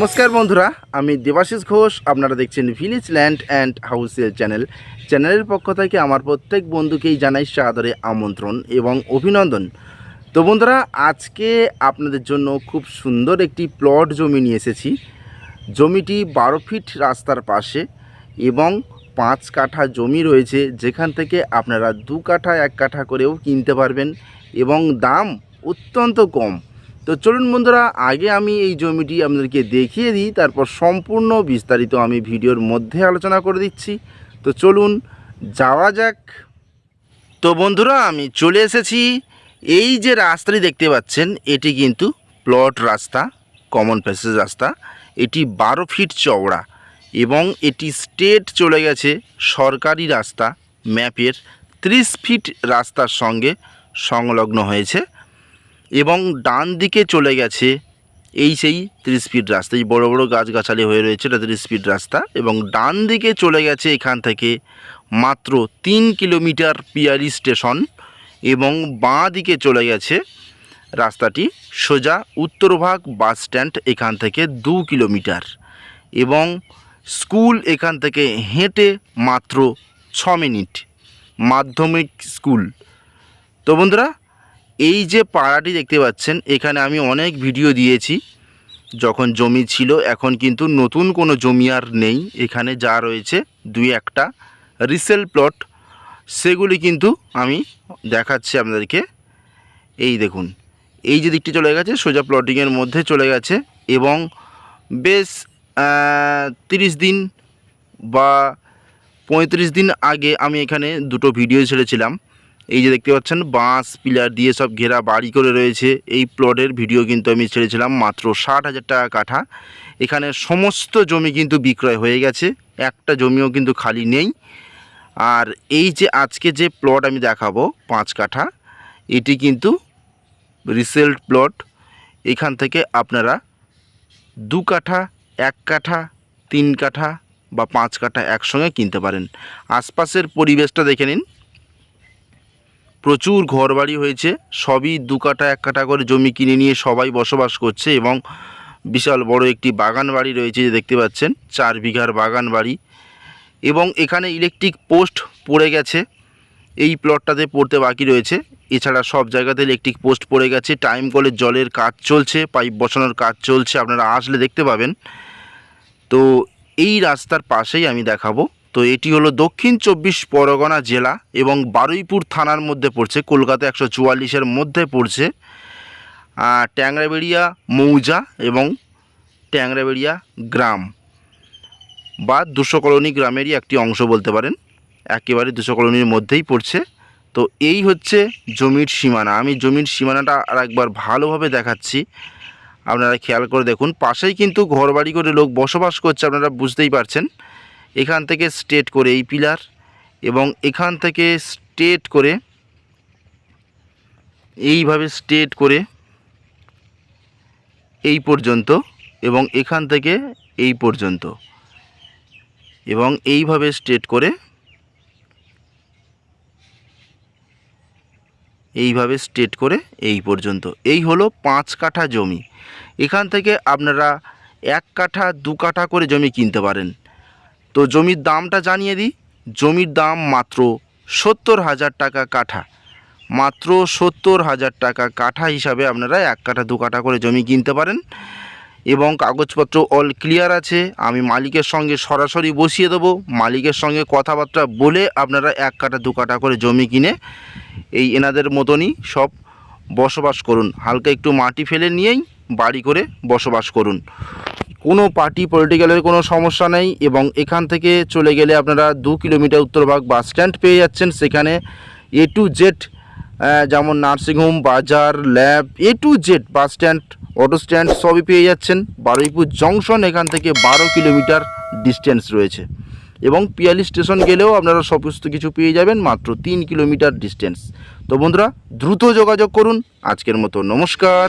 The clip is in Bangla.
নমস্কার বন্ধুরা, আমি দেবাশিস ঘোষ, আপনারা দেখছেন ভিলেজ ল্যান্ড অ্যান্ড হাউসের চ্যানেল চ্যানেলের পক্ষ থেকে আমার প্রত্যেক বন্ধুকেই জানাই সাদরে আমন্ত্রণ এবং অভিনন্দন। তো বন্ধুরা, আজকে আপনাদের জন্য খুব সুন্দর একটি প্লট জমি নিয়ে এসেছি। জমিটি বারো ফিট রাস্তার পাশে এবং পাঁচ কাঠা জমি রয়েছে, যেখান থেকে আপনারা দু কাঠা, এক কাঠা করেও কিনতে পারবেন এবং দাম অত্যন্ত কম। তো চলুন বন্ধুরা, আগে আমি এই জমিটি আপনাদেরকে দেখিয়ে দিই, তারপর সম্পূর্ণ বিস্তারিত আমি ভিডিওর মধ্যে আলোচনা করে দিচ্ছি। তো চলুন যাওয়া যাক। তো বন্ধুরা, আমি চলে এসেছি। এই যে রাস্তাটি দেখতে পাচ্ছেন, এটি কিন্তু প্লট রাস্তা কমন প্যাসেজ রাস্তা। এটি বারো ফিট চওড়া এবং এটি স্টেট চলে গেছে সরকারি রাস্তা ম্যাপের ত্রিশ ফিট রাস্তার সঙ্গে সংলগ্ন হয়েছে। এবং ডান দিকে চলে গেছে এই সেই ত্রিশ ফিট রাস্তা, এই বড়ো বড়ো গাছগাছালি হয়ে রয়েছে এটা ত্রিশ ফিট রাস্তা এবং ডান দিকে চলে গেছে এখান থেকে মাত্র তিন কিলোমিটার পিয়ারি স্টেশন এবং বাঁ দিকে চলে গেছে রাস্তাটি সোজা উত্তরভাগ বাস স্ট্যান্ড এখান থেকে দু কিলোমিটার এবং স্কুল এখান থেকে হেঁটে মাত্র ছ মিনিট মাধ্যমিক স্কুল। তো বন্ধুরা এই যে পাড়াটি দেখতে পাচ্ছেন, এখানে আমি অনেক ভিডিও দিয়েছি। যখন জমি ছিল, এখন কিন্তু নতুন কোনো জমি আর নেই। এখানে যা রয়েছে, দুই একটা রিসেল প্লট সেগুলি কিন্তু আমি দেখাচ্ছি আপনাদেরকে। এই দেখুন, এই যে দিকটি চলে গেছে, সোজা প্লটিংয়ের মধ্যে চলে গেছে এবং বেশ তিরিশ দিন বা পঁয়ত্রিশ দিন আগে আমি এখানে দুটো ভিডিও ছেড়েছিলাম। এই যে দেখতে পাচ্ছেন, বাঁশ, পিলার দিয়ে সব ঘেরা বাড়ি করে রয়েছে। এই প্লটের ভিডিও কিন্তু আমি ছেড়েছিলাম মাত্র ষাট হাজার টাকা কাঠা। এখানে সমস্ত জমি কিন্তু বিক্রয় হয়ে গেছে, একটা জমিও কিন্তু খালি নেই। আর এই যে আজকে যে প্লট আমি দেখাবো, পাঁচ কাঠা, এটি কিন্তু রিসেল্ট প্লট এখান থেকে আপনারা দু কাঠা, এক কাঠা, তিন কাঠা বা পাঁচ কাঠা একসঙ্গে কিনতে পারেন। আশপাশের পরিবেশটা দেখে নিন। প্রচুর ঘরবাড়ি হয়েছে, সবই দু কাটা এক কাঠা করে জমি কিনে নিয়ে সবাই বসবাস করছে এবং বিশাল বড় একটি বাগান বাড়ি রয়েছে যে দেখতে পাচ্ছেন, চার বিঘার বাগান বাড়ি এবং এখানে ইলেকট্রিক পোস্ট পড়ে গেছে, এই প্লটটাতে পড়তে বাকি রয়েছে। এছাড়া সব জায়গাতে ইলেকট্রিক পোস্ট পড়ে গেছে টাইম কলের জলের কাজ চলছে পাইপ বসানোর কাজ চলছে, আপনারা আসলে দেখতে পাবেন। তো এই রাস্তার পাশেই আমি দেখাবো তো এটি হলো দক্ষিণ চব্বিশ পরগনা জেলা এবং বারুইপুর থানার মধ্যে পড়ছে কলকাতা একশো চুয়াল্লিশের মধ্যে পড়ছে। ট্যাংরাবেড়িয়া, মৌজা এবং ট্যাংরাবেড়িয়া গ্রাম বা দুশো কলোনি গ্রামেরই একটি অংশ বলতে পারেন। একেবারে দুশো কলোনির মধ্যেই পড়ছে। তো এই হচ্ছে জমির সীমানা। আমি জমির সীমানাটা আর একবার ভালোভাবে দেখাচ্ছি। আপনারা খেয়াল করে দেখুন, পাশেই কিন্তু ঘরবাড়ি করে লোক বসবাস করছে, আপনারা বুঝতেই পারছেন। এখান থেকে স্ট্রেট করে এই পিলার এবং এখান থেকে স্ট্রেট করে এইভাবে স্ট্রেট করে এই পর্যন্ত এবং এখান থেকে এই পর্যন্ত এবং এইভাবে স্ট্রেট করে এইভাবে স্ট্রেট করে এই পর্যন্ত। এই হলো পাঁচ কাঠা জমি। এখান থেকে আপনারা এক কাঠা, দু কাঠা করে জমি কিনতে পারেন। তো জমির দামটা জানিয়ে দিই। জমির দাম মাত্র সত্তর হাজার টাকা কাঠা। মাত্র সত্তর হাজার টাকা কাঠা হিসাবে আপনারা এক কাঠা, দু কাঠা করে জমি কিনতে পারেন। এবং কাগজপত্র অল ক্লিয়ার আছে। আমি মালিকের সঙ্গে সরাসরি বসিয়ে দেবো। মালিকের সঙ্গে কথাবার্তা বলে আপনারা এক কাঠা, দু কাঠা করে জমি কিনে এই এনাদের মতনই সব বসবাস করুন। হালকা একটু মাটি ফেলে নিয়েই বাড়ি করে বসবাস করুন। কোনো পার্টি পলিটিক্যালের কোনো সমস্যা নেই এবং এখান থেকে চলে গেলে আপনারা দু কিলোমিটার উত্তরভাগ বাস স্ট্যান্ড পেয়ে যাচ্ছেন। সেখানে এ টু জেড যেমন নার্সিংহোম, বাজার lab A to Z bus stand auto stand সবই পেয়ে যাচ্ছেন। বারুইপুর জংশন এখান থেকে বারো কিলোমিটার ডিস্টেন্স রয়েছে। এবং পিয়ালি স্টেশন গেলেও আপনারা সমস্ত কিছু পেয়ে যাবেন, মাত্র তিন কিলোমিটার ডিস্টেন্স তো বন্ধুরা, দ্রুত যোগাযোগ করুন। আজকের মতো নমস্কার।